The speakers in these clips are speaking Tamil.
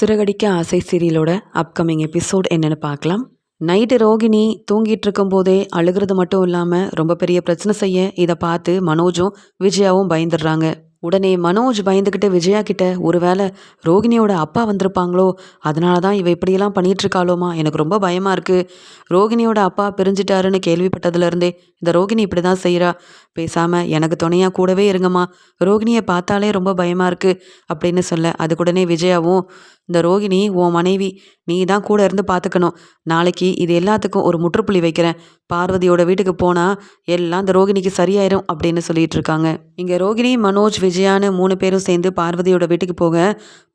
சிறகடிக்க ஆசை சீரியலோட அப்கமிங் எபிசோட் என்னென்னு பார்க்கலாம். நைட்டு ரோகிணி தூங்கிட்டு இருக்கும்போதே அழுகிறது மட்டும் இல்லாமல் ரொம்ப பெரிய பிரச்சனை செய்ய இதை பார்த்து மனோஜும் விஜயாவும் பயந்துடுறாங்க. உடனே மனோஜ் பயந்துக்கிட்டு விஜயா கிட்ட ஒருவேளை ரோகிணியோட அப்பா வந்திருப்பாங்களோ? அதனால தான் இவ இப்படியெல்லாம் பண்ணிகிட்ருக்காளோமா எனக்கு ரொம்ப பயமாக இருக்குது ரோகிணியோட அப்பா பிரிஞ்சிட்டாருன்னு கேள்விப்பட்டதுலேருந்தே இந்த ரோகிணி இப்படி தான் செய்கிறா பேசாமல் எனக்கு துணையாக கூடவே இருங்கம்மா. ரோகிணியை பார்த்தாலே ரொம்ப பயமாக இருக்குது அப்படின்னு சொல்ல அதுக்குடனே விஜயாவும் இந்த ரோகிணி உன் மனைவி நீ தான் கூட இருந்து பார்த்துக்கணும் நாளைக்கு இது எல்லாத்துக்கும் ஒரு முற்றுப்புள்ளி வைக்கிறேன். பார்வதியோட வீட்டுக்கு போனால் எல்லாம் இந்த ரோகிணிக்கு சரியாயிரும் அப்படின்னு சொல்லிட்டு இருக்காங்க. இங்கே ரோகிணி மனோஜ் விஜயான்னு மூணு பேரும் சேர்ந்து பார்வதியோட வீட்டுக்கு போக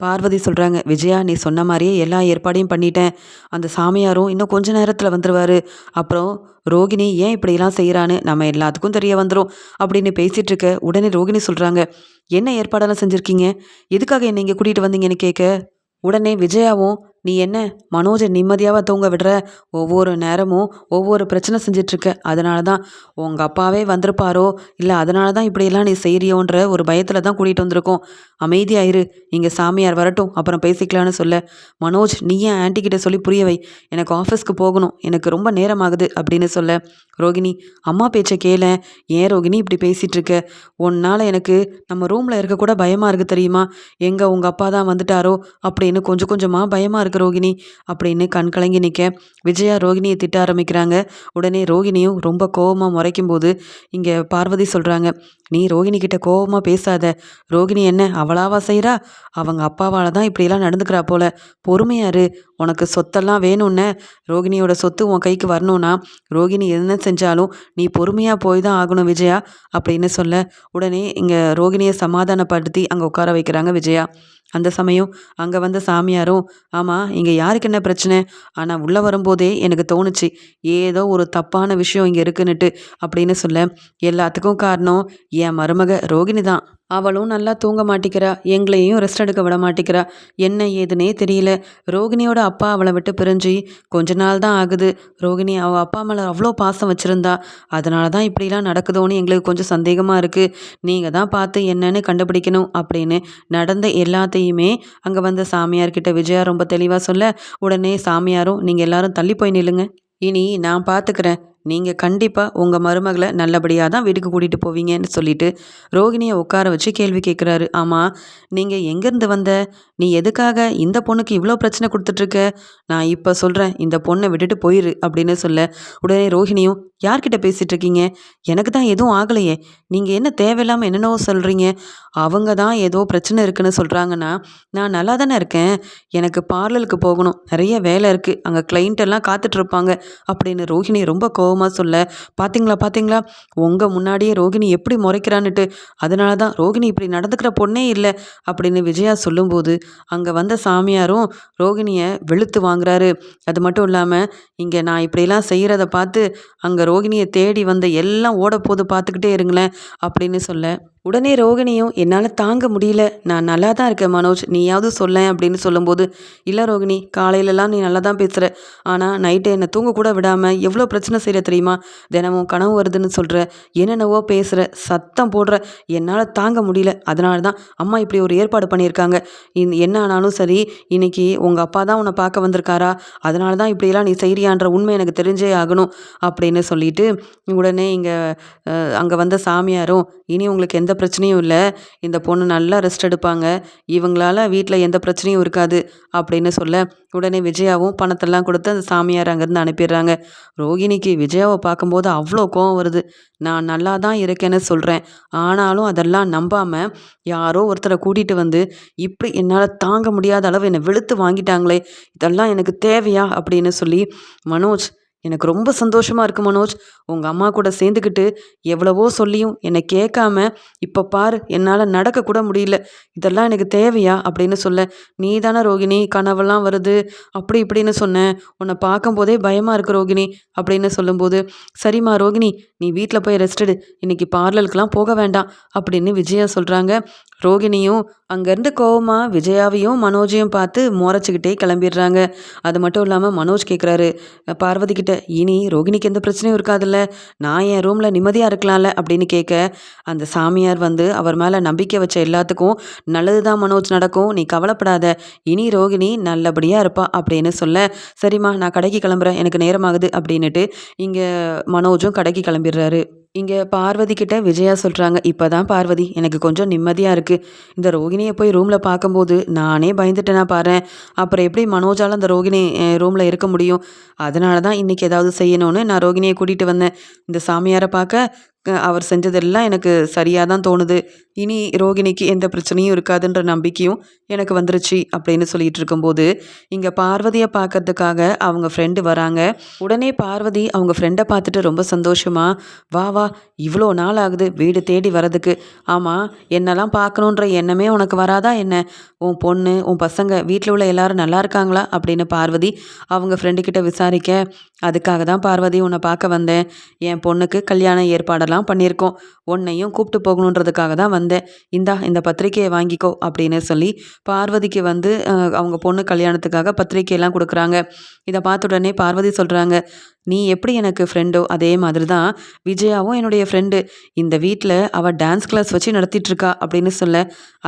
பார்வதி சொல்கிறாங்க விஜயா நீ சொன்ன மாதிரியே எல்லா ஏற்பாடையும் பண்ணிட்டேன். அந்த சாமியாரும் இன்னும் கொஞ்ச நேரத்தில் வந்துடுவார் அப்புறம் ரோகிணி ஏன் இப்படிலாம் செய்கிறான்னு நம்ம எல்லாத்துக்கும் தெரிய வந்துடும் அப்படின்னு பேசிகிட்டு இருக்க உடனே ரோகிணி சொல்கிறாங்க என்ன ஏற்பாடெல்லாம் செஞ்சுருக்கீங்க? எதுக்காக என்னை இங்கே கூட்டிகிட்டு வந்தீங்கன்னு கேட்க உடனே விஜயாவும் நீ என்ன? மனோஜை நிம்மதியாக தூங்க விடுற? ஒவ்வொரு நேரமும் ஒவ்வொரு பிரச்சனை செஞ்சிட்ருக்க. அதனால தான் உங்கள் அப்பாவே வந்திருப்பாரோ? இல்லை அதனால தான் இப்படியெல்லாம் நீ செய்கிறியோன்ற ஒரு பயத்தில் தான் கூட்டிகிட்டு வந்திருக்கோம். அமைதியாயிரு. இங்கே சாமியார் வரட்டும். அப்புறம் பேசிக்கலான்னு சொல்ல. மனோஜ் நீ ஏன் ஆன்ட்டிக்கிட்ட சொல்லி புரிய வை. எனக்கு ஆஃபீஸ்க்கு போகணும். எனக்கு ரொம்ப நேரம் ஆகுது அப்படின்னு சொல்ல. ரோகிணி அம்மா பேச்சை கேள. ஏன் ரோகிணி இப்படி பேசிகிட்டு இருக்க உன்னால் எனக்கு நம்ம ரூமில் இருக்க கூட பயமாக இருக்குது தெரியுமா? எங்கே உங்கள் அப்பா தான் வந்துட்டாரோ? அப்படின்னு கொஞ்சம் கொஞ்சமாக பயமாக இருக்குது இருக்கு ரோகிணி அப்படின்னு கண் கலங்கி நிற்க விஜயா ரோகிணியை திட்ட ஆரம்பிக்கிறாங்க. உடனே ரோகிணியும் ரொம்ப கோவமாக முறைக்கும் போது இங்கே பார்வதி சொல்கிறாங்க நீ ரோகிணி கிட்ட கோவமாக பேசாத. ரோகிணி என்ன அவளாவா செய்கிறா அவங்க அப்பாவால் தான் இப்படியெல்லாம் நடந்துக்கிறா போல. பொறுமையாரு உனக்கு சொத்தெல்லாம் வேணும்னு. ரோகிணியோட சொத்து உன் கைக்கு வரணும்னா ரோகிணி என்ன செஞ்சாலும் நீ பொறுமையாக போய் தான் ஆகணும் விஜயா அப்படின்னு சொல்ல உடனே இங்கே ரோகிணியை சமாதானப்படுத்தி அங்கே உட்கார வைக்கிறாங்க விஜயா. அந்த சமயம் அங்கே வந்த சாமியாரும் ஆமாம் இங்கே யாருக்கு என்ன பிரச்சனை? ஆனால் உள்ளே வரும்போதே எனக்கு தோணுச்சு ஏதோ ஒரு தப்பான விஷயம் இங்கே இருக்குன்னுட்டு அப்படின்னு சொல்ல எல்லாத்துக்கும் காரணம் என் மருமக ரோகிணி தான் அவளும் நல்லா தூங்க மாட்டேங்கிறா எங்களையும் ரெஸ்ட் எடுக்க விட மாட்டேங்கிறா என்ன ஏதுனே தெரியல. ரோகிணியோட அப்பா அவளை விட்டு பிரிஞ்சு கொஞ்ச நாள் தான் ஆகுது. ரோகிணி அவள் அப்பா மேலே அவ்வளோ பாசம் வச்சுருந்தா. அதனால தான் இப்படிலாம் நடக்குதோன்னு எங்களுக்கு கொஞ்சம் சந்தேகமாக இருக்குது நீங்கள் தான் பார்த்து என்னன்னு கண்டுபிடிக்கணும் அப்படின்னு நடந்த எல்லாத்தையுமே அங்கே வந்த சாமியார்கிட்ட விஜயா ரொம்ப தெளிவாக சொல்ல உடனே சாமியாரும் நீங்கள் எல்லாரும் தள்ளி போய் நில்லுங்க. இனி நான் பார்த்துக்கிறேன் நீங்கள் கண்டிப்பாக உங்கள் மருமகளை நல்லபடியாக தான் வீட்டுக்கு கூட்டிகிட்டு போவீங்கன்னு சொல்லிட்டு ரோகிணியை உட்கார வச்சு கேள்வி கேட்குறாரு ஆமாம் நீங்கள் எங்கேருந்து வந்த? நீ எதுக்காக இந்த பொண்ணுக்கு இவ்வளோ பிரச்சனை கொடுத்துட்ருக்க? நான் இப்போ சொல்கிறேன் இந்த பொண்ணை விட்டுட்டு போயிரு அப்படின்னு சொல்ல உடனே ரோஹிணியும் யார்கிட்ட பேசிகிட்டு இருக்கீங்க எனக்கு தான் எதுவும் ஆகலையே. நீங்கள் என்ன தேவையில்லாமல் என்னென்னவோ சொல்கிறீங்க அவங்க தான் ஏதோ பிரச்சனை இருக்குன்னு சொல்கிறாங்கன்னா நான் நல்லா தானே இருக்கேன். எனக்கு பார்லருக்கு போகணும். நிறைய வேலை இருக்குது அங்கே கிளைண்ட் எல்லாம் காத்துட்ருப்பாங்க அப்படின்னு ரோஹிணி ரொம்ப கோபமாக சொல்ல பார்த்தீங்களா பார்த்தீங்களா உங்கள் முன்னாடியே ரோகிணி எப்படி முறைக்கிறான்னுட்டு அதனால தான் ரோகிணி இப்படி நடந்துக்கிற பொண்ணே இல்லை அப்படின்னு விஜயா சொல்லும்போது அங்கே வந்த சாமியாரும் ரோகிணியை வெளுத்து வாங்குறாரு. அது மட்டும் இல்லாமல் இங்கே நான் இப்படிலாம் செய்கிறத பார்த்து அங்கே ரோகிணியை தேடி வந்த எல்லாம் ஓட பார்த்துக்கிட்டே இருங்களேன் அப்படின்னு சொல்ல உடனே ரோகிணியும் என்னால் தாங்க முடியல. நான் நல்லா தான் இருக்கேன் மனோஜ். நீயாவது சொல்ல அப்படின்னு சொல்லும்போது இல்லை ரோகிணி காலையிலலாம் நீ நல்லா தான் பேசுகிற ஆனால் நைட்டு என்னை தூங்க கூட விடாமல் எவ்வளோ பிரச்சனை செய்கிற தெரியுமா? தினமும் கனவு வருதுன்னு சொல்கிற என்னென்னவோ பேசுகிற சத்தம் போடுற. என்னால் தாங்க முடியல. அதனால தான் அம்மா இப்படி ஒரு ஏற்பாடு பண்ணியிருக்காங்க. என்ன ஆனாலும் சரி இன்னைக்கு உங்கள் அப்பா தான் உன்னை பார்க்க வந்திருக்காரா? அதனால தான் இப்படியெல்லாம் நீ செய்கிறியான்ற உண்மை எனக்கு தெரிஞ்சே ஆகணும் அப்படின்னு சொல்லிட்டு உடனே இங்கே அங்கே வந்த சாமியாரும் இனி உங்களுக்கு எந்த பிரச்சனையும் இல்லை. இந்த பொண்ணு நல்லா ரெஸ்ட் எடுப்பாங்க. இவங்களால வீட்டில் எந்த பிரச்சனையும் இருக்காது அப்படின்னு சொல்ல உடனே விஜயாவும் பணத்தெல்லாம் கொடுத்து அந்த சாமியார் அங்கேருந்து அனுப்பிடுறாங்க. ரோகிணிக்கு விஜயாவை பார்க்கும்போது அவ்வளோ கோவம் வருது. நான் நல்லா தான் இருக்கேன்னு சொல்கிறேன் ஆனாலும் அதெல்லாம் நம்பாமல் யாரோ ஒருத்தரை கூட்டிகிட்டு வந்து இப்படி என்னால் தாங்க முடியாத அளவு என்னை வெளுத்து வாங்கிட்டாங்களே. இதெல்லாம் எனக்கு தேவையா அப்படின்னு சொல்லி மனோஜ் எனக்கு ரொம்ப சந்தோஷமாக இருக்குது மனோஜ். உங்கள் அம்மா கூட சேர்ந்துக்கிட்டு எவ்வளவோ சொல்லியும் என்னை கேட்காம இப்போ பாரு என்னால் நடக்கக்கூட முடியல. இதெல்லாம் எனக்கு தேவையா? அப்படின்னு சொல்ல நீ தானே ரோகிணி கனவெல்லாம் வருது. அப்படி இப்படின்னு சொன்னேன் உன்னை பார்க்கும்போதே பயமாக இருக்கு ரோகிணி. அப்படின்னு சொல்லும்போது சரிம்மா ரோகிணி நீ வீட்டில் போய் ரெஸ்ட் எடு. இன்னைக்கு பார்லருக்குலாம் போக வேண்டாம். அப்படின்னு விஜயா சொல்கிறாங்க ரோகிணியும் அங்கேருந்து கோவமாக விஜயாவையும் மனோஜையும் பார்த்து முறைச்சிக்கிட்டே கிளம்பிடுறாங்க. அது மட்டும் இல்லாமல் மனோஜ் கேட்குறாரு பார்வதி கிட்ட இனி ரோகிணிக்கு எந்த பிரச்சனையும் இருக்காதுல்ல. நான் என் ரூமில் நிம்மதியாக இருக்கலாம்ல? அப்படின்னு கேட்க அந்த சாமியார் வந்து அவர் மேலே நம்பிக்கை வச்ச எல்லாத்துக்கும் நல்லது தான் மனோஜ் நடக்கும் நீ கவலைப்படாத. இனி ரோகிணி நல்லபடியாக இருப்பா அப்படின்னு சொல்ல சரிம்மா நான் கடைக்கு கிளம்புறேன். எனக்கு நேரமாகுது. அப்படின்னுட்டு இங்கே மனோஜும் கடைக்கு கிளம்பிடுறாரு. இங்கே பார்வதி கிட்ட விஜயா சொல்கிறாங்க இப்போ தான் பார்வதி எனக்கு கொஞ்சம் நிம்மதியாக இருக்குது இந்த ரோகிணியை போய் ரூமில் பார்க்கும்போது நானே பயந்துட்டேனா பாரு. அப்புறம் எப்படி மனோஜால் அந்த ரோகிணி ரூமில் இருக்க முடியும்? அதனால தான் இன்றைக்கி ஏதாவது செய்யணும்னு நான் ரோகிணியை கூட்டிகிட்டு வந்தேன். இந்த சாமியாரை பார்க்க அவர் செஞ்சதெல்லாம் எனக்கு சரியாக தான் தோணுது. இனி ரோகிணிக்கு எந்த பிரச்சனையும் இருக்காதுன்ற நம்பிக்கையும் எனக்கு வந்துருச்சு அப்படின்னு சொல்லிட்டு இருக்கும்போது இங்கே பார்வதியை பார்க்கறதுக்காக அவங்க ஃப்ரெண்டு வராங்க. உடனே பார்வதி அவங்க ஃப்ரெண்டை பார்த்துட்டு ரொம்ப சந்தோஷமா வா வா இவ்வளோ நாள் ஆகுது வீடு தேடி வரதுக்கு ஆமாம் என்னெல்லாம் பார்க்கணுன்ற எண்ணமே உனக்கு வராதா என்ன? உன் பொண்ணு உன் பசங்க வீட்டில் உள்ள எல்லாரும் நல்லா இருக்காங்களா? அப்படின்னு பார்வதி அவங்க ஃப்ரெண்டுக்கிட்ட விசாரிக்க அதுக்காக தான் பார்வதி உன்னை பார்க்க வந்தேன். என் பொண்ணுக்கு கல்யாண ஏற்பாடெல்லாம் பண்ணியிருக்கோம். உன்னையும் கூப்பிட்டு போகணுன்றதுக்காக தான் வந்தேன். இந்தா இந்த பத்திரிக்கையை வாங்கிக்கோ அப்படின்னு சொல்லி பார்வதிக்கு வந்து அவங்க பொண்ணு கல்யாணத்துக்காக பத்திரிக்கையெல்லாம் கொடுக்குறாங்க. இதை பார்த்த உடனே பார்வதி சொல்கிறாங்க நீ எப்படி எனக்கு ஃப்ரெண்டோ அதே மாதிரி தான் விஜயாவும் என்னுடைய ஃப்ரெண்டு இந்த வீட்டில் அவள் டான்ஸ் கிளாஸ் வச்சு நடத்திட்டுருக்கா அப்படின்னு சொல்ல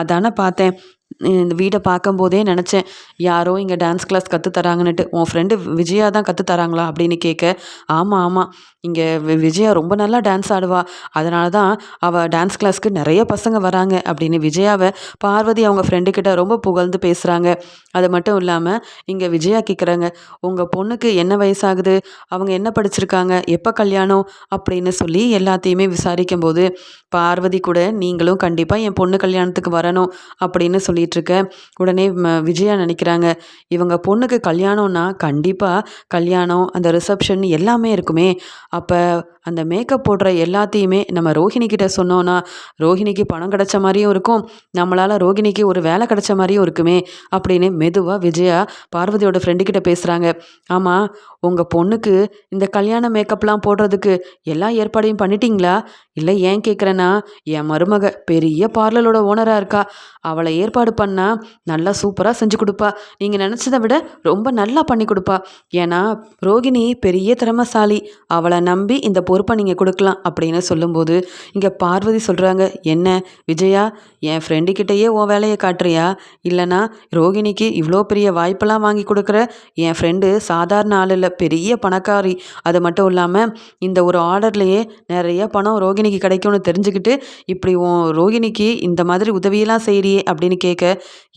அதானே பார்த்தேன். இந்த வீடை பார்க்கும்போதே நினச்சேன் யாரோ இங்கே டான்ஸ் கிளாஸ் கற்று உன் ஃப்ரெண்டு விஜயா தான் கற்றுத்தராங்களா அப்படின்னு கேட்க ஆமாம் ஆமாம் இங்கே விஜயா ரொம்ப நல்லா டான்ஸ் ஆடுவா. அதனால தான் அவள் டான்ஸ் கிளாஸ்க்கு நிறைய பசங்க வராங்க. அப்படின்னு விஜயாவை பார்வதி அவங்க ஃப்ரெண்டுக்கிட்ட ரொம்ப புகழ்ந்து பேசுகிறாங்க அது மட்டும் இல்லாமல் இங்கே விஜயா கேட்குறாங்க உங்கள் பொண்ணுக்கு என்ன வயசாகுது? அவங்க என்ன படிச்சிருக்காங்க? எப்போ கல்யாணம்? அப்படின்னு சொல்லி எல்லாத்தையுமே விசாரிக்கும்போது பார்வதி கூட நீங்களும் கண்டிப்பாக என் பொண்ணு கல்யாணத்துக்கு வரணும் அப்படின்னு சொல்லி இருக்க உடனே விஜயா நினைக்கிறாங்க இவங்க பொண்ணுக்கு கல்யாணம்னா கண்டிப்பாக கல்யாணம் அந்த ரிசப்ஷன் எல்லாமே இருக்குமே. அப்போ அந்த மேக்கப் போடுற எல்லாத்தையுமே நம்ம ரோஹிணி கிட்ட சொன்னோன்னா ரோஹிணிக்கு பணம் கிடச்ச மாதிரியும் இருக்கும். நம்மளால் ரோஹிணிக்கு ஒரு வேலை கிடச்ச மாதிரியும் இருக்குமே அப்படின்னு மெதுவாக விஜயா பார்வதியோட ஃப்ரெண்டுக்கிட்ட பேசுகிறாங்க ஆமாம் உங்கள் பொண்ணுக்கு இந்த கல்யாண மேக்கப்லாம் போடுறதுக்கு எல்லா ஏற்பாடையும் பண்ணிட்டீங்களா? இல்லை ஏன் கேட்குறேன்னா என் மருமக பெரிய பார்லரோட ஓனராக இருக்கா. அவளை ஏற்பாடு பண்ணால் நல்லா சூப்பராக செஞ்சு கொடுப்பா. நீங்கள் நினச்சதை விட ரொம்ப நல்லா பண்ணி கொடுப்பா. ஏன்னா ரோகிணி பெரிய திறமசாலி. அவளை நம்பி இந்த பொ பொறுப்பை நீங்கள் கொடுக்கலாம் அப்படின்னு சொல்லும்போது இங்கே பார்வதி சொல்கிறாங்க என்ன விஜயா என் ஃப்ரெண்டுக்கிட்டேயே உன் வேலையை காட்டுறியா? இல்லைனா ரோகிணிக்கு இவ்வளோ பெரிய வாய்ப்பெல்லாம் வாங்கி கொடுக்குற? என் ஃப்ரெண்டு சாதாரண ஆள் இல்லை பெரிய பணக்காரி. அது மட்டும் இல்லாமல் இந்த ஒரு ஆர்டர்லேயே நிறைய பணம் ரோகிணிக்கு கிடைக்கும்னு தெரிஞ்சுக்கிட்டு இப்படி உன் ரோகிணிக்கு இந்த மாதிரி உதவியெல்லாம் செய்கிறியே அப்படின்னு கேட்க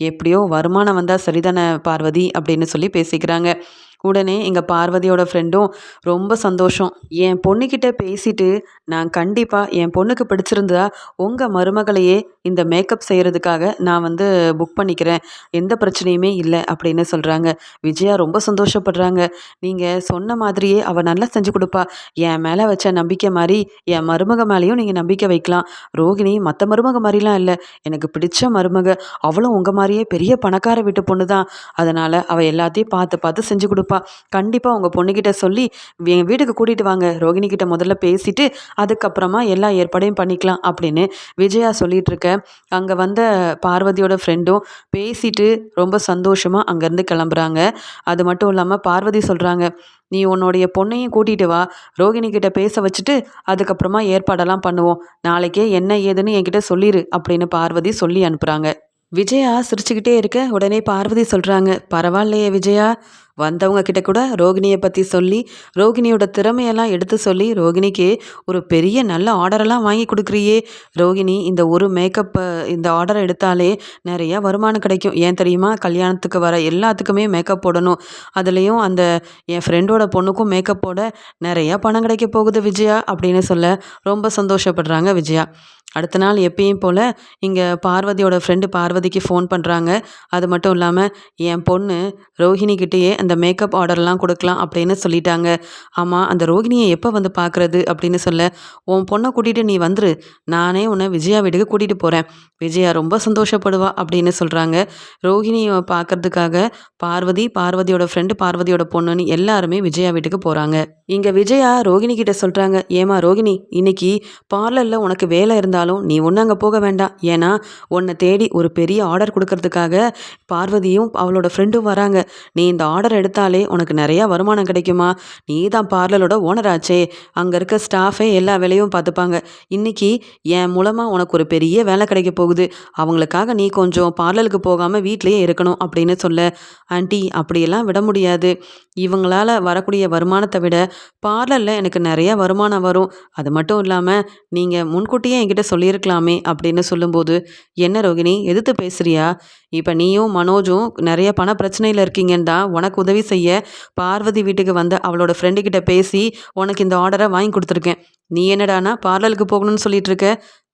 எப்படியோ வருமானம் வந்தால் சரிதானே பார்வதி? அப்படின்னு சொல்லி பேசிக்கிறாங்க. உடனே எங்கள் பார்வதியோட ஃப்ரெண்டும் ரொம்ப சந்தோஷம். என் பொண்ணுக்கிட்ட பேசிட்டு நான் கண்டிப்பாக என் பொண்ணுக்கு பிடிச்சிருந்தா உங்கள் மருமகளையே இந்த மேக்கப் செய்கிறதுக்காக நான் வந்து புக் பண்ணிக்கிறேன். எந்த பிரச்சனையுமே இல்லை அப்படின்னு சொல்கிறாங்க விஜயா ரொம்ப சந்தோஷப்படுறாங்க. நீங்கள் சொன்ன மாதிரியே அவள் நல்லா செஞ்சு கொடுப்பா. என் மேலே வச்ச நம்பிக்கை மாதிரி என் மருமக மேலேயும் நீங்கள் நம்பிக்கை வைக்கலாம். ரோகிணி மற்ற மருமக மாதிரிலாம் இல்லை. எனக்கு பிடிச்ச மருமக. அவளும் உங்கள் மாதிரியே பெரிய பணக்கார வீட்டு பொண்ணு தான் அதனால் அவள் எல்லாத்தையும் பார்த்து பார்த்து செஞ்சு கொடுப்பா. கண்டிப்பாக கண்டிப்பாக உங்கள் பொண்ணுக்கிட்ட சொல்லி என் வீட்டுக்கு கூட்டிகிட்டு வாங்க. ரோகிணிக்கிட்ட முதல்ல பேசிட்டு அதுக்கப்புறமா எல்லா ஏற்பாடையும் பண்ணிக்கலாம் அப்படின்னு விஜயா சொல்லிட்டு இருக்க அங்கே வந்த பார்வதியோட ஃப்ரெண்டும் பேசிட்டு ரொம்ப சந்தோஷமாக அங்கேருந்து கிளம்புறாங்க. அது மட்டும் இல்லாமல் பார்வதி சொல்கிறாங்க நீ உன்னுடைய பொண்ணையும் கூட்டிகிட்டு வா. ரோகிணி கிட்ட பேச வச்சுட்டு அதுக்கப்புறமா ஏற்பாடெல்லாம் பண்ணுவோம். நாளைக்கே என்ன ஏதுன்னு என்கிட்ட சொல்லிடு அப்படின்னு பார்வதி சொல்லி அனுப்புகிறாங்க விஜயா சிரிச்சுக்கிட்டே இருக்க. உடனே பார்வதி சொல்கிறாங்க பரவாயில்லையே விஜயா. வந்தவங்க கிட்ட கூட ரோகிணியை பற்றி சொல்லி ரோகிணியோட திறமையெல்லாம் எடுத்து சொல்லி ரோகிணிக்கு ஒரு பெரிய நல்ல ஆர்டரெல்லாம் வாங்கி கொடுக்குறியே. ரோகிணி இந்த ஒரு மேக்கப்பை இந்த ஆர்டரை எடுத்தாலே நிறையா வருமானம் கிடைக்கும். ஏன் தெரியுமா? கல்யாணத்துக்கு வர எல்லாத்துக்குமே மேக்கப் போடணும். அதுலேயும் அந்த என் ஃப்ரெண்டோட பொண்ணுக்கும் மேக்கப் போட நிறையா பணம் கிடைக்க போகுது விஜயா அப்படின்னு சொல்ல ரொம்ப சந்தோஷப்படுறாங்க விஜயா. அடுத்த நாள் எப்பயும் போல் இங்கே பார்வதியோட ஃப்ரெண்டு பார்வதிக்கு ஃபோன் பண்ணுறாங்க அது மட்டும் இல்லாமல் என் பொண்ணு ரோஹிணிக்கிட்டேயே அந்த அந்த மேக்கப் ஆர்டர்லாம் கொடுக்கலாம் அப்படின்னு சொல்லிட்டாங்க. ஆமாம் அந்த ரோகிணியை எப்போ வந்து பார்க்குறது அப்படின்னு சொல்ல உன் பொண்ணை கூட்டிகிட்டு நீ வந்துரு. நானே உன்னை விஜயா வீட்டுக்கு கூட்டிகிட்டு போகிறேன் விஜயா ரொம்ப சந்தோஷப்படுவா அப்படின்னு சொல்கிறாங்க ரோகிணியை பார்க்கறதுக்காக பார்வதி பார்வதியோட ஃப்ரெண்டு பார்வதியோட பொண்ணுன்னு எல்லாருமே விஜயா வீட்டுக்கு போகிறாங்க இங்கே விஜயா ரோகிணி கிட்ட சொல்கிறாங்க ஏமா ரோகிணி இன்னைக்கு பார்லரில் உனக்கு வேலை இருந்தாலும் நீ ஒன்றும் அங்கே போக வேண்டாம். ஏன்னா உன்னை தேடி ஒரு பெரிய ஆர்டர் கொடுக்கறதுக்காக பார்வதியும் அவளோட ஃப்ரெண்டும் வராங்க. நீ இந்த ஆர்டர் எடுத்தாலே உனக்கு நிறையா வருமானம் கிடைக்குமா? நீ தான் பார்லரோட ஓனராச்சே அங்கே இருக்க ஸ்டாஃபே எல்லா வேலையும் பார்த்துப்பாங்க. இன்னைக்கு என் மூலமாக உனக்கு ஒரு பெரிய வேலை கிடைக்க போகுது. அவங்களுக்காக நீ கொஞ்சம் பார்லருக்கு போகாமல் வீட்டிலேயே இருக்கணும் அப்படின்னு சொல்ல. ஆண்டி அப்படியெல்லாம் விட முடியாது. இவங்களால வரக்கூடிய வருமானத்தை விட பார்லரில் எனக்கு நிறைய வருமானம் வரும். அது மட்டும் இல்லாமல் நீங்கள் முன்கூட்டியே என்கிட்ட சொல்லியிருக்கலாமே அப்படின்னு சொல்லும்போது என்ன ரோகிணி எதிர்த்து பேசுகிறியா இப்போ நீயும் மனோஜும் நிறைய பண பிரச்சனையில் இருக்கீங்கன்னு தான் உனக்கு உதவி செய்ய பார்வதி வீட்டுக்கு வந்து அவளோட ஃப்ரெண்டு கிட்ட பேசி உனக்கு இந்த ஆர்டரை வாங்கி கொடுத்துருக்கேன். நீ என்னடானா பார்லருக்கு போகணும்னு சொல்லிட்டு இருக்க?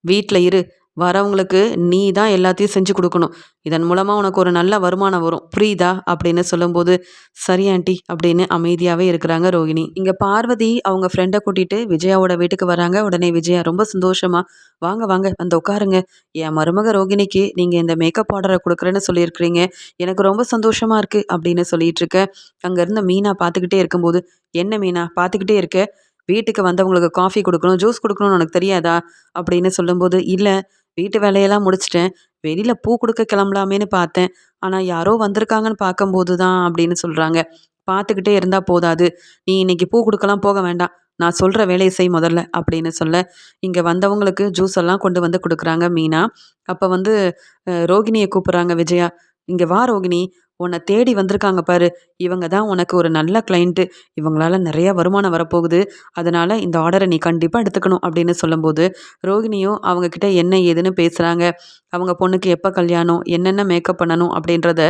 வீட்டில் இரு. வரவங்களுக்கு நீ தான் எல்லாத்தையும் செஞ்சு கொடுக்கணும். இதன் மூலமாக உனக்கு ஒரு நல்ல வருமானம் வரும். புரியுதா? அப்படின்னு சொல்லும்போது சரி ஆண்டி அப்படின்னு அமைதியாகவே இருக்கிறாங்க ரோகிணி. இங்கே பார்வதி அவங்க ஃப்ரெண்டை கூட்டிகிட்டு விஜயாவோட வீட்டுக்கு வராங்க. உடனே விஜயா ரொம்ப சந்தோஷமா. வாங்க வாங்க வந்து உட்காருங்க. என் மருமக ரோகிணிக்கு நீங்கள் இந்த மேக்கப் ஆர்டரை கொடுக்குறேன்னு சொல்லியிருக்கிறீங்க. எனக்கு ரொம்ப சந்தோஷமாக இருக்குது அப்படின்னு சொல்லிட்டு இருக்க. அங்கேருந்து மீனா பார்த்துக்கிட்டே இருக்கும்போது என்ன மீனா? பார்த்துக்கிட்டே இருக்க. வீட்டுக்கு வந்தவங்களுக்கு காஃபி கொடுக்கணும் ஜூஸ் கொடுக்கணும்னு உனக்கு தெரியாதா? அப்படின்னு சொல்லும்போது இல்லை. வீட்டு வேலையெல்லாம் முடிச்சிட்டேன். வெளியில் பூ கொடுக்க கிளம்பலாமேன்னு பார்த்தேன். ஆனால் யாரோ வந்திருக்காங்கன்னு பார்க்கும்போது தான் அப்படின்னு சொல்கிறாங்க பார்த்துக்கிட்டே இருந்தால் போதாது. நீ இன்னைக்கு பூ கொடுக்கலாம் போக வேண்டாம். நான் சொல்கிற வேலையை செய் முதல்ல அப்படின்னு சொல்ல இங்கே வந்தவங்களுக்கு ஜூஸ் எல்லாம் கொண்டு வந்து கொடுக்குறாங்க மீனா. அப்போ வந்து ரோகிணியை கூப்பிட்றாங்க விஜயா. இங்கே வா ரோகிணி. உன்னை தேடி வந்திருக்காங்க பாரு. இவங்க தான் உனக்கு ஒரு நல்ல கிளைண்ட்டு இவங்களால நிறைய வருமானம் வரப்போகுது. அதனால் இந்த ஆர்டரை நீ கண்டிப்பாக எடுத்துக்கணும் அப்படின்னு சொல்லும்போது ரோகிணியும் அவங்கக்கிட்ட என்ன ஏதுன்னு பேசுகிறாங்க அவங்க பொண்ணுக்கு எப்போ கல்யாணம் என்னென்ன மேக்கப் பண்ணணும் அப்படின்றத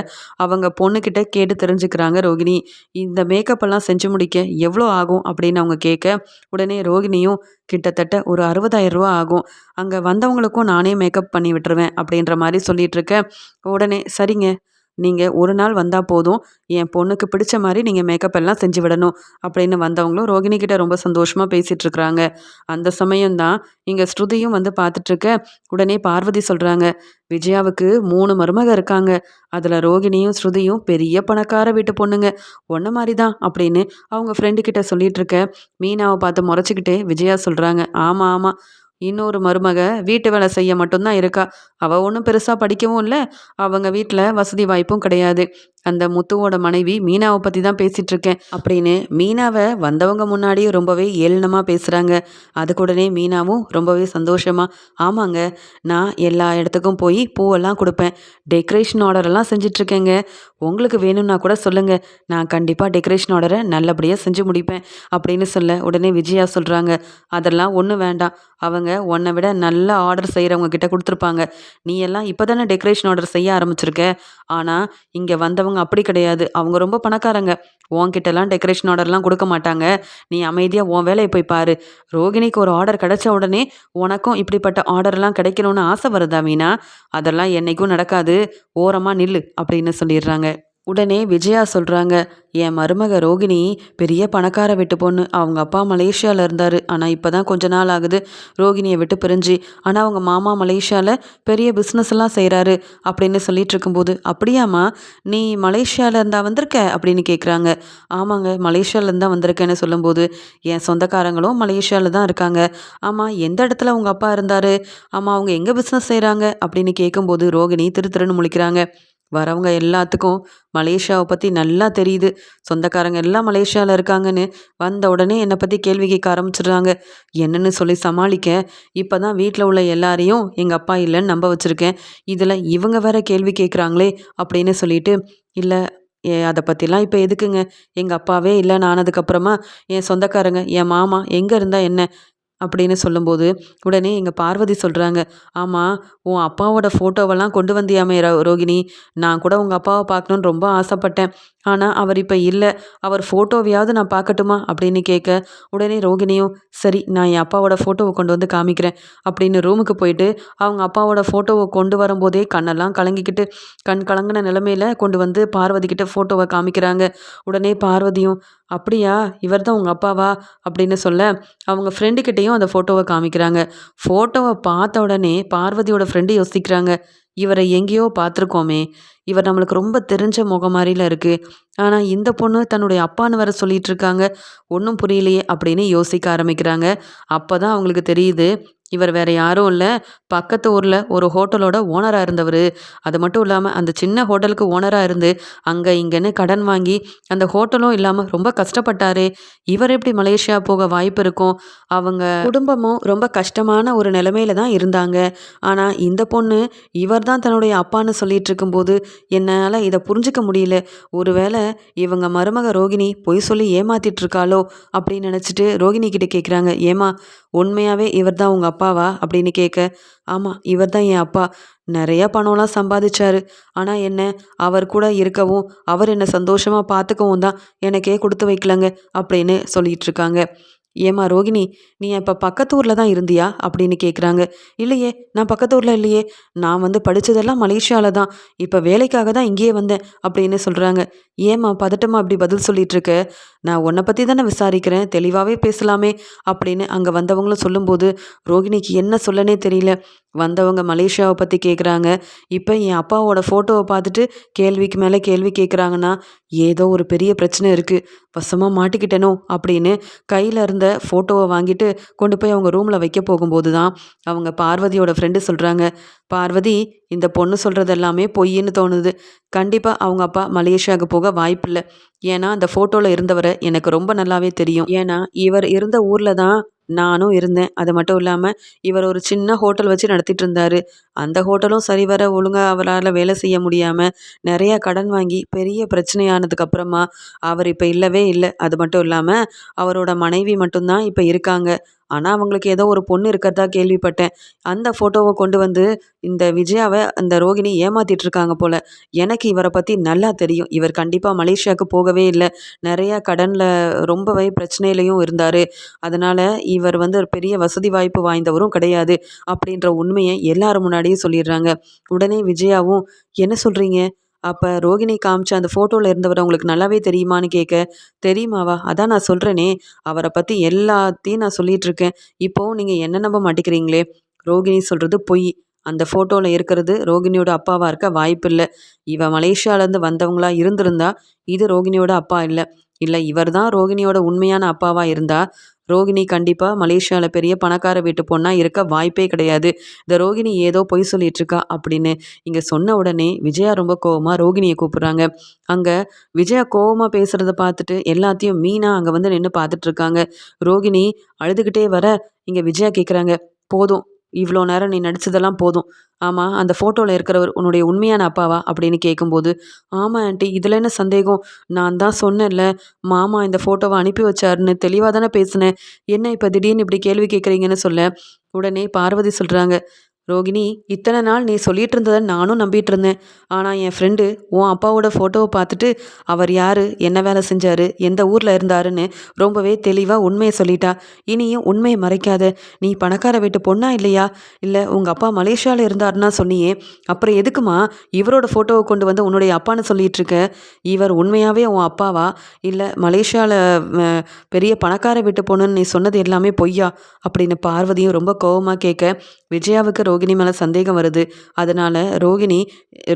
அவங்க பொண்ணுக்கிட்ட கேட்டு தெரிஞ்சுக்கிறாங்க ரோகிணி. இந்த மேக்கப்பெல்லாம் செஞ்சு முடிக்க எவ்வளோ ஆகும் அப்படின்னு அவங்க கேட்க உடனே ரோகிணியும் கிட்டத்தட்ட ஒரு அறுபதாயிரம் ரூபா ஆகும். அங்கே வந்தவங்களுக்கும் நானே மேக்கப் பண்ணி விட்டுருவேன் அப்படின்ற மாதிரி சொல்லிட்டு உடனே சரிங்க நீங்கள் ஒரு நாள் வந்தால் போதும். என் பொண்ணுக்கு பிடிச்ச மாதிரி நீங்கள் மேக்கப் எல்லாம் செஞ்சு விடணும். அப்படின்னு வந்தவங்களும் ரோகிணி கிட்ட ரொம்ப சந்தோஷமாக பேசிகிட்டு இருக்கிறாங்க அந்த சமயம்தான் இங்கே ஸ்ருதியும் வந்து பார்த்துட்ருக்க உடனே பார்வதி சொல்கிறாங்க விஜயாவுக்கு மூணு மருமக இருக்காங்க. அதில் ரோகிணியும் ஸ்ருதியும் பெரிய பணக்கார வீட்டு பொண்ணுங்க. ஒன்றை மாதிரி தான் அப்படின்னு அவங்க ஃப்ரெண்டு கிட்ட சொல்லிட்டு இருக்க. மீனாவை பார்த்து முறைச்சிக்கிட்டே விஜயா சொல்கிறாங்க ஆமாம் ஆமாம் இன்னொரு மருமக வீட்டு வேலை செய்ய மட்டும்தான் இருக்கா. அவள் ஒன்றும் பெருசாக படிக்கவும் இல்லை. அவங்க வீட்டில் வசதி வாய்ப்பும் கிடையாது. அந்த முத்துவோட மனைவி மீனாவை பற்றி தான் பேசிகிட்ருக்கேன் அப்படின்னு மீனாவை வந்தவங்க முன்னாடி ரொம்பவே ஏளனமாக பேசுகிறாங்க அதுக்கூடனே மீனாவும் ரொம்பவே சந்தோஷமாக ஆமாங்க நான் எல்லா இடத்துக்கும் போய் பூவெல்லாம் கொடுப்பேன். டெக்கரேஷன் ஆர்டரெல்லாம் செஞ்சிட்ருக்கேங்க உங்களுக்கு வேணும்னா கூட சொல்லுங்கள் நான் கண்டிப்பாக டெக்கரேஷன் ஆர்டரை நல்லபடியாக செஞ்சு முடிப்பேன் அப்படின்னு சொல்ல உடனே விஜயா சொல்கிறாங்க அதெல்லாம் ஒன்றும் வேண்டாம். அவங்க உன்னை விட நல்ல ஆர்டர் செய்கிறவங்க கிட்ட கொடுத்துருப்பாங்க. நீ எல்லாம் இப்போ தானே டெக்கரேஷன் ஆர்டர் செய்ய ஆரம்பிச்சிருக்க. ஆனால் இங்கே வந்தவங்க அப்படி கிடையாது. அவங்க ரொம்ப பணக்காரங்க. உன்கிட்டலாம் டெக்கரேஷன் ஆர்டர்லாம் கொடுக்க மாட்டாங்க. நீ அமைதியாக உன் வேலையை போய் பாரு. ரோகிணிக்கு ஒரு ஆர்டர் கிடைச்ச உடனே உனக்கும் இப்படிப்பட்ட ஆர்டர்லாம் கிடைக்கணும்னு ஆசை வருதா மீனா? அதெல்லாம் என்னைக்கும் நடக்காது. ஓரமாக நில்லு அப்படின்னு சொல்லிடுறாங்க. உடனே விஜயா சொல்கிறாங்க என் மருமக ரோகிணி பெரிய பணக்கார விட்டு பொண்ணு. அவங்க அப்பா மலேசியாவில் இருந்தார். ஆனால் இப்போ தான் கொஞ்ச நாள் ஆகுது. ரோகிணியை விட்டு பிரிஞ்சு. ஆனால் அவங்க மாமா மலேசியாவில் பெரிய பிஸ்னஸ் எல்லாம் செய்கிறாரு அப்படின்னு சொல்லிட்டு இருக்கும்போது அப்படியாம்மா நீ மலேசியாவில் இருந்தால் வந்திருக்க? அப்படின்னு கேட்குறாங்க ஆமாங்க மலேசியாவிலேருந்து தான் வந்திருக்கேன்னு சொல்லும்போது என் சொந்தக்காரங்களும் மலேசியாவில் தான் இருக்காங்க. ஆமாம் எந்த இடத்துல அவங்க அப்பா இருந்தார்? ஆமாம் அவங்க எங்கே பிஸ்னஸ் செய்கிறாங்க அப்படின்னு கேட்கும்போது ரோகிணி திரு திருன்னு முழிக்கிறாங்க. வரவங்க எல்லாத்துக்கும் மலேசியாவை பற்றி நல்லா தெரியுது. சொந்தக்காரங்க எல்லாம் மலேசியாவில் இருக்காங்கன்னு வந்த உடனே என்னை பற்றி கேள்வி கேட்க ஆரம்பிச்சிடுறாங்க. என்னன்னு சொல்லி சமாளிக்க இப்போ தான் வீட்டில் உள்ள எல்லாரையும் எங்கள் அப்பா இல்லைன்னு நம்ப வச்சுருக்கேன். இதில் இவங்க வேற கேள்வி கேட்குறாங்களே அப்படின்னு சொல்லிட்டு இல்லை ஏ அதை பற்றிலாம் இப்போ எதுக்குங்க? எங்கள் அப்பாவே இல்லை. ஆனதுக்கப்புறமா என் சொந்தக்காரங்க என் மாமா எங்கே இருந்தால் என்ன? அப்படின்னு சொல்லும்போது உடனே எங்கள் பார்வதி சொல்கிறாங்க ஆமாம் உன் அப்பாவோட ஃபோட்டோவெல்லாம் கொண்டு வந்தியாமே ரோ- ரோகிணி. நான் கூட உங்கள் அப்பாவை பார்க்கணுன்னு ரொம்ப ஆசைப்பட்டேன். ஆனால் அவர் இப்போ இல்லை. அவர் ஃபோட்டோவையாவது நான் பார்க்கட்டுமா? அப்படின்னு கேட்க உடனே ரோகிணியும் சரி நான் என் அப்பாவோட ஃபோட்டோவை கொண்டு வந்து காமிக்கிறேன். அப்படின்னு ரூமுக்கு போயிட்டு அவங்க அப்பாவோட ஃபோட்டோவை கொண்டு வரும்போதே கண்ணெல்லாம் கலங்கிக்கிட்டு கண் கலங்கின நிலமையில கொண்டு வந்து பார்வதிக்கிட்ட ஃபோட்டோவை காமிக்கிறாங்க. உடனே பார்வதியும் அப்படியா? இவர் தான் உங்கள் அப்பாவா? அப்படின்னு சொல்ல அவங்க ஃப்ரெண்டுக்கிட்டேயும் அந்த ஃபோட்டோவை காமிக்கிறாங்க. ஃபோட்டோவை பார்த்த உடனே பார்வதியோட ஃப்ரெண்டு யோசிக்கிறாங்க. இவரை எங்கேயோ பார்த்துருக்கோமே. இவர் நம்மளுக்கு ரொம்ப தெரிஞ்ச முகம் மாதிரில இருக்குது ஆனால் இந்த பொண்ணு தன்னுடைய அப்பான்னு வேற சொல்லிட்டு இருக்காங்க. ஒன்றும் புரியலையே அப்படின்னு யோசிக்க ஆரம்பிக்கிறாங்க. அப்போ தான் அவங்களுக்கு தெரியுது இவர் வேற யாரும் இல்லை. பக்கத்து ஊரில் ஒரு ஹோட்டலோட ஓனராக இருந்தவர். அது மட்டும் இல்லாமல் அந்த சின்ன ஹோட்டலுக்கு ஓனராக இருந்து அங்கே இங்கேன்னு கடன் வாங்கி அந்த ஹோட்டலும் இல்லாமல் ரொம்ப கஷ்டப்பட்டாரு. இவர் எப்படி மலேசியா போக வாய்ப்பு இருக்கும்? அவங்க குடும்பமும் ரொம்ப கஷ்டமான ஒரு நிலைமையில தான் இருந்தாங்க. ஆனால் இந்த பொண்ணு இவர் தான் தன்னுடைய அப்பான்னு சொல்லிட்டு இருக்கும்போது என்னால் இதை புரிஞ்சுக்க முடியல. ஒருவேளை இவங்க மருமக ரோகிணி பொய் சொல்லி ஏமாத்திட்டு இருக்காளோ அப்படின்னு நினச்சிட்டு ரோகிணி கிட்ட கேட்குறாங்க ஏமா உண்மையாகவே இவர் தான் உங்கள் அப்பாவா அப்படின்னு கேட்க ஆமாம் இவர் தான் என் அப்பா. நிறைய பணம்லாம் சம்பாதிச்சாரு. ஆனால் என்ன அவர் கூட இருக்கவும் அவர் என்னை சந்தோஷமாக பார்த்துக்கவும் தான் எனக்கே கொடுத்து வைக்கலங்க அப்படின்னு சொல்லிட்டு இருக்காங்க. ஏம்மா ரோகிணி நீ இப்போ பக்கத்து ஊரில் தான் இருந்தியா? அப்படின்னு கேட்குறாங்க இல்லையே நான் பக்கத்து ஊரில் இல்லையே. நான் வந்து படித்ததெல்லாம் மலேசியாவில் தான். இப்போ வேலைக்காக தான் இங்கேயே வந்தேன் அப்படின்னு சொல்கிறாங்க ஏம்மா பதட்டமாக அப்படி பதில் சொல்லிகிட்ருக்க நான் உன்னை பற்றி தானே விசாரிக்கிறேன் தெளிவாகவே பேசலாமே அப்படின்னு அங்கே வந்தவங்களும் சொல்லும்போது ரோகிணிக்கு என்ன சொல்லனே தெரியல. வந்தவங்க மலேசியாவை பற்றி கேட்குறாங்க இப்போ என் அப்பாவோட ஃபோட்டோவை பார்த்துட்டு கேள்விக்கு மேலே கேள்வி கேட்குறாங்கன்னா ஏதோ ஒரு பெரிய பிரச்சனை இருக்குது வசமாக மாட்டிக்கிட்டேனோ அப்படின்னு கையில் இருந்த ஃபோட்டோவை வாங்கிட்டு கொண்டு போய் அவங்க ரூமில் வைக்க போகும்போது தான் அவங்க பார்வதியோட ஃப்ரெண்டு சொல்கிறாங்க பார்வதி இந்த பொண்ணு சொல்கிறது எல்லாமே பொய்ன்னு தோணுது. கண்டிப்பாக அவங்க அப்பா மலேசியாவுக்கு போக வாய்ப்பில்லை. ஏன்னா அந்த ஃபோட்டோவில் இருந்தவரை எனக்கு ரொம்ப நல்லாவே தெரியும். ஏன்னா இவர் இருந்த ஊரில் தான் நானும் இருந்தேன். அது மட்டும் இல்லாமல் இவர் ஒரு சின்ன ஹோட்டல் வச்சு நடத்திட்டு இருந்தார் அந்த ஹோட்டலும் சரிவர ஒழுங்காக அவரால் வேலை செய்ய முடியாமல் நிறைய கடன் வாங்கி பெரிய பிரச்சனையானதுக்கு அப்புறமா அவர் இப்போ இல்லவே இல்லை. அது மட்டும் இல்லாமல் அவரோட மனைவி மட்டும்தான் இப்போ இருக்காங்க. ஆனால் அவங்களுக்கு ஏதோ ஒரு பொண்ணு இருக்கிறதா கேள்விப்பட்டேன். அந்த ஃபோட்டோவை கொண்டு வந்து இந்த விஜயாவை அந்த ரோகிணி ஏமாத்திட்டு இருக்காங்க போல. எனக்கு இவரை பற்றி நல்லா தெரியும். இவர் கண்டிப்பாக மலேசியாவுக்கு போகவே இல்லை. நிறைய கடனில் ரொம்பவே பிரச்சனையிலையும் இருந்தார். அதனால் இவர் வந்து ஒரு பெரிய வசதி வாய்ப்பு வாய்ந்தவரும் கிடையாது அப்படின்ற உண்மையை எல்லாரும் முன்னாடியும் சொல்லிடுறாங்க. உடனே விஜயாவும் என்ன சொல்கிறீங்க அப்போ ரோகிணி காமிச்ச அந்த ஃபோட்டோவில் இருந்தவர் உங்களுக்கு நல்லாவே தெரியுமான்னு கேட்க தெரியுமாவா? அதான் நான் சொல்கிறேனே அவரை பற்றி எல்லாத்தையும் நான் சொல்லிட்டு இருக்கேன் இப்போவும் நீங்கள் என்ன நம்ப மாட்டேங்கிறீங்களே ரோகிணி சொல்கிறது பொய். அந்த ஃபோட்டோவில் இருக்கிறது ரோகிணியோட அப்பாவாக இருக்க வாய்ப்பில்லை. இவன் மலேசியாவிலேருந்து வந்தவங்களா இருந்திருந்தா இது ரோகிணியோட அப்பா இல்லை. இல்லை இவர் தான் ரோகிணியோட உண்மையான அப்பாவாக இருந்தா ரோகிணி கண்டிப்பாக மலேசியாவில் பெரிய பணக்கார வீட்டு பொண்ணாக இருக்க வாய்ப்பே கிடையாது. இந்த ரோகிணி ஏதோ பொய் சொல்லிட்டு இருக்கா அப்படின்னு இங்கே சொன்ன உடனே விஜயா ரொம்ப கோவமாக ரோகிணியை கூப்பிட்றாங்க. அங்கே விஜயா கோவமாக பேசுகிறத பார்த்துட்டு எல்லாத்தையும் மீனா அங்கே வந்து நின்று பார்த்துட்ருக்காங்க ரோகிணி அழுதுகிட்டே வர இங்கே விஜயா கேட்குறாங்க போதும் இவ்வளோ நேரம் நீ நடிச்சதெல்லாம் போதும். ஆமாம் அந்த ஃபோட்டோவில் இருக்கிறவர் உன்னுடைய உண்மையான அப்பாவா? அப்படின்னு கேட்கும்போது ஆமாம் ஆண்டி இதில் என்ன சந்தேகம்? நான் தான் சொன்னேன்ல மாமா இந்த ஃபோட்டோவை அனுப்பி வச்சாருன்னு தெளிவாக தானே பேசினேன். என்ன இப்போ திடீர்னு இப்படி கேள்வி கேட்குறீங்கன்னு சொல்ல? உடனே பார்வதி சொல்கிறாங்க ரோகிணி இத்தனை நாள் நீ சொல்லிட்டு இருந்ததை நானும் நம்பிட்டு இருந்தேன் ஆனால் என் ஃப்ரெண்டு உன் அப்பாவோட ஃபோட்டோவை பார்த்துட்டு அவர் யார்? என்ன வேலை செஞ்சார்? எந்த ஊரில் இருந்தாருன்னு ரொம்பவே தெளிவாக உண்மையை சொல்லிட்டா. இனியும் உண்மையை மறைக்காத. நீ பணக்கார வீட்டு பொண்ணா இல்லையா? இல்லை உங்கள் அப்பா மலேசியாவில் இருந்தாருன்னா சொன்னியே. அப்புறம் எதுக்குமா இவரோட ஃபோட்டோவை கொண்டு வந்து உன்னுடைய அப்பான்னு சொல்லிட்டு இருக்க இவர் உண்மையாகவே உன் அப்பாவா? இல்லை மலேசியாவில் பெரிய பணக்கார வீட்டு பொண்ணுன்னு நீ சொன்னது எல்லாமே பொய்யா? அப்படின்னு பார்வதியும் ரொம்ப கோவமாக கேட்க விஜயாவுக்கு ரோகிணி மேலே சந்தேகம் வருது. அதனால் ரோகிணி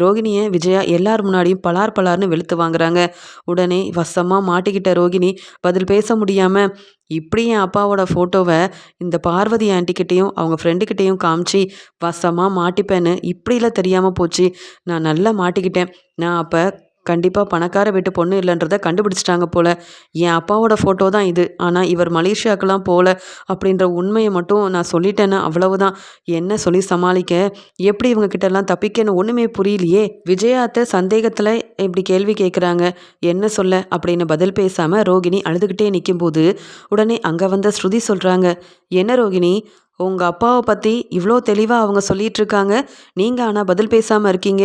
ரோகிணியை விஜயா எல்லார் முன்னாடியும் பலார் பலார்னு வெளுத்து வாங்குறாங்க. உடனே வசமாக மாட்டிக்கிட்ட ரோகிணி பதில் பேச முடியாமல் இப்படி என் அப்பாவோட ஃபோட்டோவை இந்த பார்வதி ஆண்டிக்கிட்டேயும் அவங்க ஃப்ரெண்டுக்கிட்டேயும் காமிச்சு வசமாக மாட்டிப்பேன்னு இப்படிலாம் தெரியாமல் போச்சு. நான் நல்லா மாட்டிக்கிட்டேன். நான் அப்போ கண்டிப்பாக பணக்கார வீட்டு பொண்ணு இல்லைன்றத கண்டுபிடிச்சிட்டாங்க போல. என் அப்பாவோட ஃபோட்டோ தான் இது. ஆனால் இவர் மலேசியாவுக்கெல்லாம் போகல அப்படின்ற உண்மையை மட்டும் நான் சொல்லிட்டேன்னா அவ்வளவுதான். என்ன சொல்லி சமாளிக்க? எப்படி இவங்க கிட்டலாம் தப்பிக்கன்னு ஒன்றுமே புரியலையே. விஜயாத்த சந்தேகத்தில் இப்படி கேள்வி கேட்குறாங்க என்ன சொல்ல? அப்படின்னு பதில் பேசாமல் ரோகிணி அழுதுகிட்டே நிற்கும்போது உடனே அங்கே வந்த ஸ்ருதி சொல்கிறாங்க என்ன ரோகிணி? உங்கள் அப்பாவை பற்றி இவ்வளோ தெளிவாக அவங்க சொல்லிகிட்ருக்காங்க நீங்கள் ஆனால் பதில் பேசாமல் இருக்கீங்க.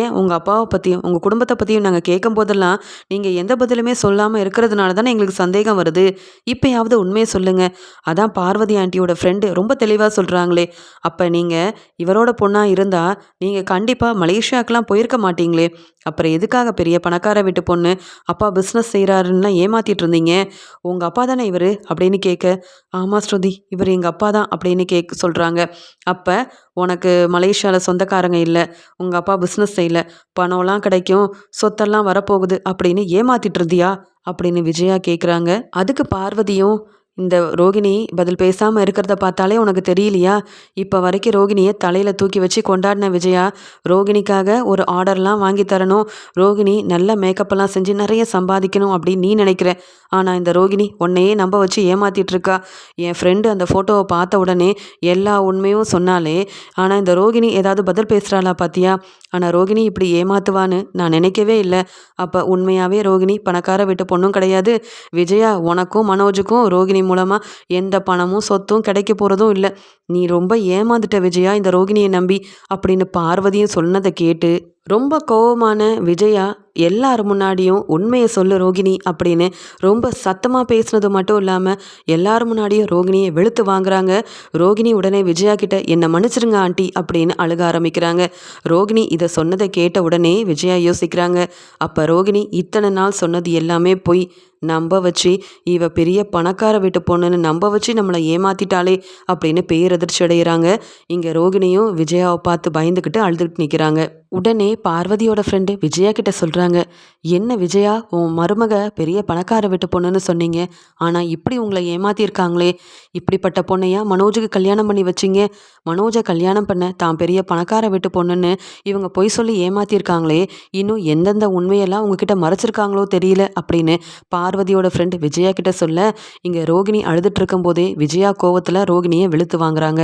ஏன் உங்கள் அப்பாவை பற்றியும் உங்கள் குடும்பத்தை பற்றியும் நாங்கள் கேட்கும் போதெல்லாம் நீங்கள் எந்த பதிலுமே சொல்லாமல் இருக்கிறதுனால தானே எங்களுக்கு சந்தேகம் வருது. இப்போயாவது உண்மையை சொல்லுங்கள் அதான் பார்வதி ஆண்டியோட ஃப்ரெண்டு ரொம்ப தெளிவாக சொல்கிறாங்களே அப்போ நீங்கள் இவரோட பொண்ணாக இருந்தால் நீங்கள் கண்டிப்பாக மலேசியாக்கெலாம் போயிருக்க மாட்டீங்களே. அப்புறம் எதுக்காக பெரிய பணக்கார வீட்டு பொண்ணு அப்பா பிஸ்னஸ் செய்கிறாருன்னா ஏமாத்திட்டு இருந்தீங்க? உங்கள் அப்பா தானே இவர்? அப்படின்னு கேட்க ஆமாம் ஸ்ருதி இவர் எங்கள் அப்பா தான் அப்படின்னு கேட்க சொல்கிறாங்க அப்போ உனக்கு மலேசியாவில் சொந்தக்காரங்க இல்லை உங்கள் அப்பா பிஸ்னஸ் செய்யல பணம்லாம் கிடைக்கும் சொத்தெல்லாம் வரப்போகுது அப்படின்னு ஏமாத்திட்டு இருந்தியா? அப்படின்னு விஜயா கேட்குறாங்க அதுக்கு பார்வதியும் இந்த ரோகிணி பதில் பேசாமல் இருக்கிறத பார்த்தாலே உனக்கு தெரியலையா? இப்போ வரைக்கும் ரோகிணியை தலையில் தூக்கி வச்சு கொண்டாடின விஜயா ரோகிணிக்காக ஒரு ஆர்டர்லாம் வாங்கி தரணும். ரோகிணி நல்ல மேக்கப்பெல்லாம் செஞ்சு நிறைய சம்பாதிக்கணும் அப்படின்னு நீ நினைக்கிற. ஆனால் இந்த ரோகிணி உன்னையே நம்ப வச்சு ஏமாத்திட்டு இருக்கா. என் ஃப்ரெண்டு அந்த ஃபோட்டோவை பார்த்த உடனே எல்லா உண்மையும் சொன்னாலே ஆனால் இந்த ரோகிணி ஏதாவது பதில் பேசுகிறாளா பார்த்தியா ஆனால் ரோகிணி இப்படி ஏமாத்துவான்னு நான் நினைக்கவே இல்லை. அப்போ உண்மையாகவே ரோகிணி பணக்கார வீட்டு பொண்ணும் கிடையாது. விஜயா உனக்கும் மனோஜுக்கும் ரோகிணி மூலமாக எந்த பணமும் சொத்தும் கிடைக்க போகிறதும் இல்லை. நீ ரொம்ப ஏமாந்துட்ட விஜயா இந்த ரோகிணியை நம்பி அப்படின்னு பார்வதியும் சொன்னதை கேட்டு ரொம்ப கோவமான விஜயா எல்லார் முன்னாடியும் உண்மையை சொல்லு ரோகிணி அப்படின்னு ரொம்ப சத்தமாக பேசினது மட்டும் இல்லாமல் எல்லார் முன்னாடியும் ரோகிணியை வெளுத்து வாங்குறாங்க. ரோகிணி உடனே விஜயா கிட்ட என்னை மன்னிச்சிருங்க ஆண்டி அப்படின்னு அழுக ஆரம்பிக்கிறாங்க. ரோகிணி இதை சொன்னதை கேட்ட உடனே விஜயா யோசிக்கிறாங்க. அப்போ ரோகிணி இத்தனை நாள் சொன்னது எல்லாமே போய். நம்ப வச்சு இவ பெரிய பணக்கார வீட்டு பொண்ணுன்னு நம்ப வச்சு நம்மளை ஏமாத்திட்டாளே அப்படின்னு பேரதிர்ச்சி அடைகிறாங்க இங்கே ரோகிணியும் விஜயாவை பார்த்து பயந்துக்கிட்டு அழுதுகிட்டு நிற்கிறாங்க உடனே பார்வதியோட ஃப்ரெண்டு விஜயா கிட்ட சொல்கிறாங்க என்ன விஜயா உன் மருமக பெரிய பணக்கார வீட்டு பொண்ணுன்னு சொன்னீங்க. ஆனால் இப்படி உங்களை ஏமாத்தியிருக்காங்களே இப்படிப்பட்ட பொண்ணையா மனோஜுக்கு கல்யாணம் பண்ணி வச்சிங்க? மனோஜை கல்யாணம் பண்ண தான் பெரிய பணக்கார வீட்டு பொண்ணுன்னு இவங்க பொய் சொல்லி ஏமாத்தியிருக்காங்களே இன்னும் எந்தெந்த உண்மையெல்லாம் உங்ககிட்ட மறைச்சிருக்காங்களோ தெரியல அப்படின்னு பார்வதியோட ஃப்ரெண்டு விஜயா கிட்ட சொல்ல இங்கே ரோகிணி அழுதுட்டு இருக்கும்போதே விஜயா கோவத்தில் ரோகிணியை வெளுத்து வாங்குறாங்க.